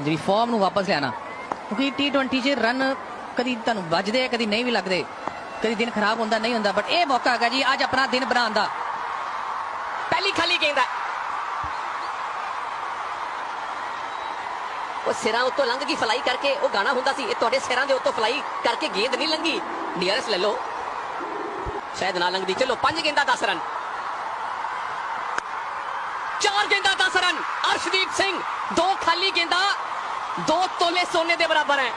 ਜਿਹੜੀ ਫਾਰਮ ਨੂੰ ਵਾਪਸ ਲਿਆਣਾ। ਕਿਉਂਕਿ T20 'ਚ ਰਨ ਕਦੀ ਤੁਹਾਨੂੰ ਵੱਜਦੇ ਆ, ਕਦੀ ਨਹੀਂ ਵੀ ਲੱਗਦੇ। ਕਦੀ ਦਿਨ ਖਰਾਬ ਹੁੰਦਾ, ਨਹੀਂ ਹੁੰਦਾ ਬਟ ਇਹ ਮੌਕਾ ਹੈਗਾ ਜੀ, ਅੱਜ ਆਪਣਾ ਦਿਨ ਬਣਾਉਣ ਦਾ। ਪਹਿਲੀ ਖਾਲੀ ਗੇਂਦ ਉਹ ਸਿਰਾਂ ਉੱਤੋਂ ਲੰਘ ਗਈ ਫਲਾਈ ਕਰਕੇ, ਉਹ ਗਾਣਾ ਹੁੰਦਾ ਸੀ, ਇਹ ਤੁਹਾਡੇ ਸਿਰਾਂ ਦੇ ਉੱਤੋਂ ਫਲਾਈ ਕਰਕੇ ਗੇਂਦ ਨਹੀਂ ਲੰਗੀ ਡੀਆਰਐਸ ਲੈ ਲਓ। ਸ਼ਾਇਦ ਨਾ ਲੰਘਦੀ। ਚਲੋ, ਪੰਜ ਗੇਂਦਾਂ 10 ਰਨ ਚਾਰ ਗੇਂਦਾਂ 10 ਰਨ ਅਰਸ਼ਦੀਪ ਸਿੰਘ ਦੋ ਖਾਲੀ ਗੇਂਦਾਂ ਦੋ ਤੋਲੇ ਸੋਨੇ ਦੇ ਬਰਾਬਰ ਹੈ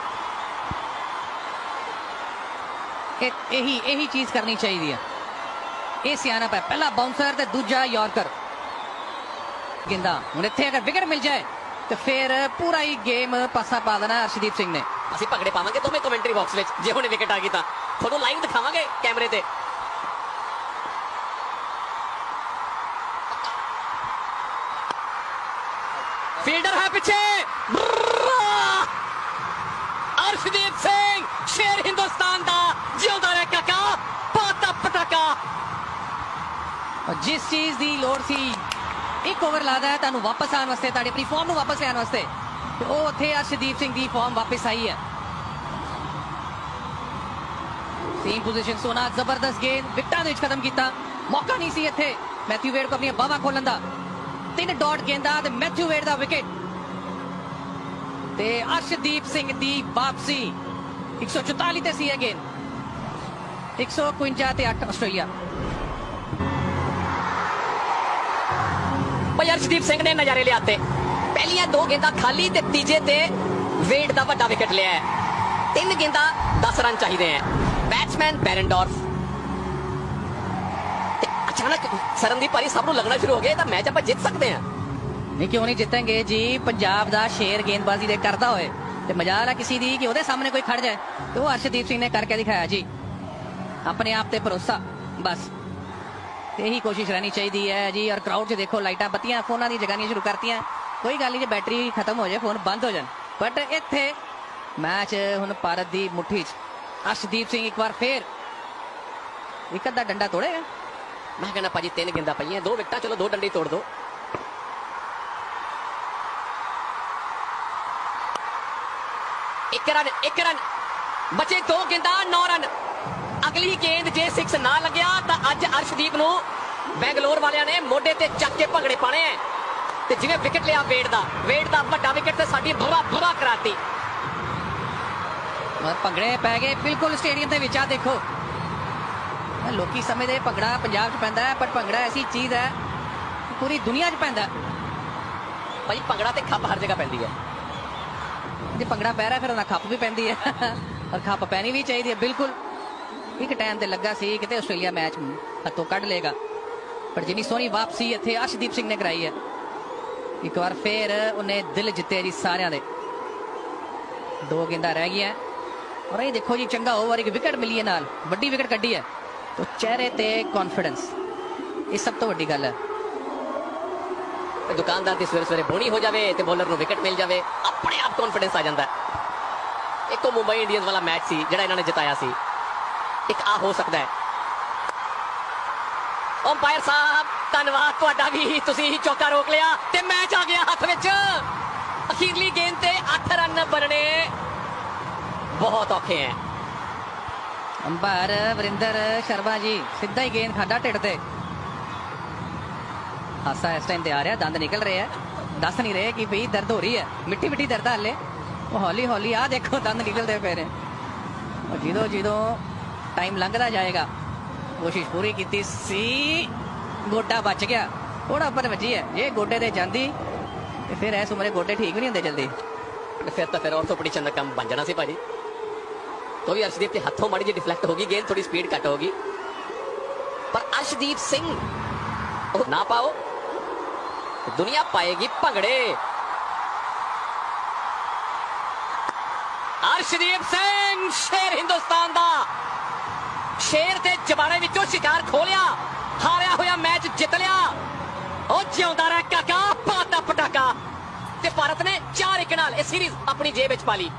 ਇਹ ਇਹੀ ਇਹੀ ਚੀਜ਼ ਕਰਨੀ ਚਾਹੀਦੀ ਹੈ ਇਹ ਸਿਆਣਪ ਹੈ ਪਹਿਲਾ ਬਾਉਂਸਰ ਤੇ ਦੂਜਾ ਯਾਰਕਰ ਗਿੰਦਾ ਹੁਣ ਇੱਥੇ ਅਗਰ ਵਿਕਟ ਮਿਲ ਜਾਏ ਤੇ ਫਿਰ ਪੂਰਾ ਹੀ ਗੇਮ ਪਾਸਾ ਪਾ ਦੇਣਾ ਅਰਸ਼ਦੀਪ ਸਿੰਘ ਨੇ ਅਸੀਂ ਪਗੜੇ ਪਾਵਾਂਗੇ ਦੋਵੇਂ ਕਮੈਂਟਰੀ ਬਾਕਸ ਵਿੱਚ, ਜੇ ਹੁਣੇ ਵਿਕਟ ਆ ਗਈ ਤਾਂ। ਤੁਹਾਨੂੰ ਲਾਈਵ ਦਿਖਾਵਾਂਗੇ ਕੈਮਰੇ ਤੇ। ਫੀਲਡਰ ਹੈ ਪਿੱਛੇ। ਅਰਸ਼ਦੀਪ ਸਿੰਘ, ਸ਼ੇਰ ਹਿੰਦੁਸਤਾਨ ਦਾ ਜਿਉਂਦਾ ਰਹਿ ਕਾਕਾ, ਪਾਤਾ ਪਟਾਕਾ। ਜਿਸ ਚੀਜ਼ ਦੀ ਲੋੜ ਸੀ, ਇੱਕ ਓਵਰ ਲਾਦਾ ਹੈ, ਤੁਹਾਨੂੰ ਵਾਪਸ ਆਉਣ ਵਾਸਤੇ, ਤੁਹਾਡੀ ਆਪਣੀ ਫਾਰਮ ਨੂੰ ਵਾਪਸ ਲੈਣ ਵਾਸਤੇ। ਉਹ ਉੱਥੇ ਅਰਸ਼ਦੀਪ ਸਿੰਘ ਦੀ ਫਾਰਮ ਵਾਪਸ ਆਈ ਹੈ। ਸੇਮ ਪੋਜੀਸ਼ਨ ਸੋਨਾ, ਜ਼ਬਰਦਸਤ ਗੇਂਦ ਵਿਕਟਾਂ ਦੇ ਵਿੱਚ ਖਤਮ ਕੀਤਾ। ਮੌਕਾ ਨਹੀਂ ਸੀ ਇੱਥੇ। ਮੈਥਿਊ ਵੇਡ ਕੋ ਆਪਣੀਆਂ ਬਾਹਾਂ ਖੋਲਣ ਦਾ। ਤਿੰਨ ਡਾਟ ਗੇਂਦਾਂ ਤੇ ਮੈਥਿਊ ਵੇਡ ਦਾ ਵਿਕਟ ਤੇ ਅਰਸ਼ਦੀਪ ਸਿੰਘ ਦੀ ਵਾਪਸੀ। 144 ਤੇ ਸੀ ਇਹ ਗੇਂਦ 151 ਤੇ 8 ਆਸਟ੍ਰੇਲੀਆ। ਭਾਈ ਅਰਸ਼ਦੀਪ ਸਿੰਘ ਨੇ ਨਜ਼ਾਰੇ ਲਿਆਤੇ ਪਹਿਲੀਆਂ ਦੋ ਗੇਂਦਾਂ ਖਾਲੀ ਤੇ ਤੀਜੇ ਤੇ ਵੇਟ ਦਾ ਵੱਡਾ ਵਿਕਟ ਲਿਆ ਹੈ। ਤਿੰਨ ਗੇਂਦਾਂ 10 ਰਨ ਚਾਹੀਦੇ ਹੈ। ਬੈਟਸਮੈਨ ਬੈਰਨਡੋਰਫ ਤੇ ਅਚਾਨਕ ਸਰਨਦੀਪ ਭਾਰੀ ਸਭ ਨੂੰ ਲੱਗਣਾ ਸ਼ੁਰੂ ਹੋ ਗਿਆ ਤਾਂ ਮੈਚ ਆਪਾਂ ਜਿੱਤ ਸਕਦੇ ਹਾਂ। ਨਹੀਂ, ਕਿਉਂ ਨਹੀਂ ਜਿੱਤਾਂਗੇ ਜੀ, ਪੰਜਾਬ ਦਾ ਸ਼ੇਰ ਗੇਂਦਬਾਜ਼ੀ ਦੇ ਕਰਦਾ ਹੋਏ। ਤੇ ਮਜਾਲ ਆ ਕਿਸੇ ਦੀ ਕਿ ਉਹਦੇ ਸਾਹਮਣੇ ਕੋਈ ਖੜ ਜਾਏ। ਤੇ ਉਹ ਹਰਸ਼ਦੀਪ ਸਿੰਘ ਨੇ ਕਰਕੇ ਦਿਖਾਇਆ, ਜੀ। ਆਪਣੇ ਆਪ ਤੇ ਭਰੋਸਾ, ਬਸ। ਤੇ ਇਹੀ ਕੋਸ਼ਿਸ਼ ਰਹਿਣੀ ਚਾਹੀਦੀ ਹੈ, ਜੀ। ਔਰ ਕਰਾਊਡ 'ਚ ਦੇਖੋ, ਲਾਈਟਾਂ ਬੱਤੀਆਂ, ਫੋਨਾਂ ਦੀ ਜਗਾਨੀਆਂ ਸ਼ੁਰੂ ਕਰਤੀਆਂ। ਕੋਈ ਗੱਲ ਨਹੀਂ, ਜੇ ਬੈਟਰੀ ਖਤਮ ਹੋ ਜਾਏ, ਫੋਨ ਬੰਦ ਹੋ ਜਾਣ। ਬਟ ਇੱਥੇ ਮੈਚ ਹੁਣ ਭਾਰਤ ਦੀ ਮੁੱਠੀ 'ਚ। ਅਰਸ਼ਦੀਪ ਸਿੰਘ ਇੱਕ ਵਾਰ ਫੇਰ ਇੱਕ ਅੱਧਾ ਡੰਡਾ ਤੋੜੇਗਾ। ਮੈਂ ਕਹਿੰਦਾ ਭਾਜੀ ਤਿੰਨ ਗੇਂਦਾਂ ਪਈਆਂ, ਦੋ ਵਿਕਟਾਂ, ਚਲੋ ਦੋ ਡੰਡੇ ਤੋੜ ਦੋ। ਇੱਕ ਰਨ ਇੱਕ ਰਨ। ਬਚੇ ਦੋ ਗੇਂਦਾਂ 9 ਰਨ। ਅਗਲੀ ਗੇਂਦ ਜੇ 6 ਨਾ ਲੱਗਿਆ, ਤਾਂ ਅੱਜ ਅਰਸ਼ਦੀਪ ਨੂੰ ਬੈਂਗਲੌਰ ਵਾਲਿਆਂ ਨੇ ਮੋਢੇ ਤੇ ਚੱਕ ਕੇ ਭੰਗੜੇ ਪਾਣੇ ਐ। ਤੇ ਜਿਵੇਂ ਵਿਕਟ ਲਿਆ ਵੇਟ ਦਾ ਵੇਟ ਦਾ ਵੱਡਾ ਵਿਕਟ ਤੇ ਸਾਡੀ ਬੁਰਾ ਬੁਰਾ ਕਰਾਤੀ। ਔਰ ਭੰਗੜੇ ਪੈ ਗਏ, ਬਿਲਕੁਲ ਸਟੇਡੀਅਮ ਦੇ ਵਿੱਚ ਆ ਦੇਖੋ। ਲੋਕੀ ਸਮਝਦੇ ਭੰਗੜਾ ਪੰਜਾਬ 'ਚ ਪੈਂਦਾ ਹੈ, ਪਰ ਭੰਗੜਾ ਐਸੀ ਚੀਜ਼ ਹੈ, ਪੂਰੀ ਦੁਨੀਆ 'ਚ ਪੈਂਦਾ ਹੈ। ਭਾਈ, ਭੰਗੜਾ ਤੇ ਖੱਪ ਹਰ ਜਗ੍ਹਾ ਪੈਂਦੀ ਹੈ। ਜੇ ਭੰਗੜਾ ਪੈ ਰਿਹਾ, ਫਿਰ ਉਹਦਾ ਖੱਪ ਵੀ ਪੈਂਦੀ ਹੈ। ਔਰ ਖੱਪ ਪੈਣੀ ਵੀ ਚਾਹੀਦੀ ਹੈ, ਬਿਲਕੁਲ। ਇੱਕ ਟਾਈਮ ਤੇ ਲੱਗਾ ਸੀ ਕਿਤੇ ਆਸਟ੍ਰੇਲੀਆ ਮੈਚ ਹੱਥੋਂ ਕੱਢ ਲੇਗਾ ਪਰ ਜਿੰਨੀ ਸੋਹਣੀ ਵਾਪਸੀ ਇੱਥੇ ਅਰਸ਼ਦੀਪ ਸਿੰਘ ਨੇ ਕਰਾਈ ਹੈ। ਇੱਕ ਵਾਰ ਫੇਰ ਉਹਨੇ ਦਿਲ ਜਿੱਤੇ ਜੀ ਸਾਰਿਆਂ ਦੇ। ਦੋ ਗੇਂਦਾਂ ਰਹਿ ਗਈਆਂ। ਔਰ ਇਹ ਦੇਖੋ ਜੀ, ਚੰਗਾ ਓਵਰ ਇੱਕ ਵਿਕਟ ਮਿਲੀ ਹੈ ਨਾਲ। ਵੱਡੀ ਵਿਕਟ ਕੱਢੀ ਹੈ। ਤੋ ਚਿਹਰੇ ਤੇ ਕੌਨਫੀਡੈਂਸ ਇਹ ਸਭ ਤੋਂ ਵੱਡੀ ਗੱਲ ਹੈ ਦੁਕਾਨਦਾਰ ਦੀ ਸਵੇਰੇ ਸਵੇਰੇ ਬੋਣੀ ਹੋ ਜਾਵੇ ਤੇ ਬੋਲਰ ਨੂੰ ਵਿਕਟ ਮਿਲ ਜਾਵੇ ਆਪਣੇ ਆਪ ਕੌਨਫੀਡੈਂਸ ਆ ਜਾਂਦਾ ਹੈ। ਮੁੰਬਈ ਇੰਡੀਅਨਸ ਵਾਲਾ ਮੈਚ ਸੀ ਜਿਹੜਾ ਇਹਨਾਂ ਨੇ ਜਿਤਾਇਆ ਸੀ ਇੱਕ ਆ ਹੋ ਸਕਦਾ ਹੈ ਅੰਪਾਇਰ ਸਾਹਿਬ ਧੰਨਵਾਦ ਤੁਹਾਡਾ ਵੀ ਤੁਸੀਂ ਹੀ ਚੌਕਾ ਰੋਕ ਲਿਆ ਤੇ ਮੈਚ ਆ ਗਿਆ ਹੱਥ ਵਿੱਚ ਅਖੀਰਲੀ ਗੇਂਦ ਤੇ 8 ਰਨ ਬਣਨੇ ਬਹੁਤ ਔਖੇ ਹੈ ਅੰਬਰ, ਵਰਿੰਦਰ, ਸ਼ਰਮਾ ਜੀ, ਸਿੱਧਾ ਹੀ ਗੇਂਦ ਖਾਦਾ ਢਿੱਡ ਤੇ। ਹਾਸਾ ਇਸ ਟਾਈਮ ਤੇ ਆ ਰਿਹਾ, ਦੰਦ ਨਿਕਲ ਰਹੇ ਆ। ਦੱਸ ਨਹੀਂ ਰਹੇ ਕਿ ਭਈ ਦਰਦ ਹੋ ਰਹੀ ਹੈ। ਮਿੱਠੀ ਮਿੱਠੀ ਦਰਦ ਆ ਹਲੇ। ਉਹ ਹੌਲੀ ਹੌਲੀ ਆ ਦੇਖੋ, ਦੰਦ ਨਿਕਲਦੇ ਪਏ ਨੇ। ਜਦੋਂ ਜਦੋਂ ਟਾਈਮ ਲੰਘਦਾ ਜਾਏਗਾ, ਕੋਸ਼ਿਸ਼ ਪੂਰੀ ਕੀਤੀ ਸੀ, ਗੋਡਾ ਬਚ ਗਿਆ। ਥੋੜਾ ਉੱਪਰ ਵੱਜੀ ਹੈ। ਜੇ ਗੋਡੇ ਤੇ ਜਾਂਦੀ, ਤੇ ਫਿਰ ਇਸ ਉਮਰੇ ਗੋਡੇ ਠੀਕ ਵੀ ਨਹੀਂ ਹੁੰਦੇ ਜਲਦੀ। ਫਿਰ ਤਾਂ ਫਿਰ ਆਰਥੋਪੈਡਿਸ਼ਨ ਦਾ ਕੰਮ ਬਣ ਜਾਣਾ ਸੀ ਭਾਜੀ। ਤੋਂ ਵੀ ਅਰਸ਼ਦੀਪ ਦੇ ਹੱਥੋਂ ਮਾੜੀ ਜਿਹੀ ਡਿਫਲੈਕਟ ਹੋ ਗਈ ਗੇਂਦ ਥੋੜੀ ਸਪੀਡ ਘੱਟ ਹੋ ਗਈ ਪਰ ਅਰਸ਼ਦੀਪ ਸਿੰਘ ਉਹ ਨਾ ਪਾਓ ਤੇ ਦੁਨੀਆ ਪਾਏਗੀ ਭੰਗੜੇ ਅਰਸ਼ਦੀਪ ਸਿੰਘ ਸ਼ੇਰ ਹਿੰਦੁਸਤਾਨ ਦਾ ਸ਼ੇਰ ਦੇ ਜਬਾਨੇ ਵਿੱਚੋਂ ਸ਼ਿਕਾਰ ਖੋਲਿਆ ਹਾਰਿਆ ਹੋਇਆ ਮੈਚ ਜਿੱਤ ਲਿਆ ਉਹ ਜਿਉਂਦਾ ਰਹਿ ਕਾਕਾ ਪਾਤਾ ਪਟਾਕਾ ਤੇ ਭਾਰਤ ਨੇ 4 ਇੱਕ ਨਾਲ ਇਹ ਸੀਰੀਜ਼ ਆਪਣੀ ਜੇਬ ਵਿੱਚ ਪਾ ਲਈ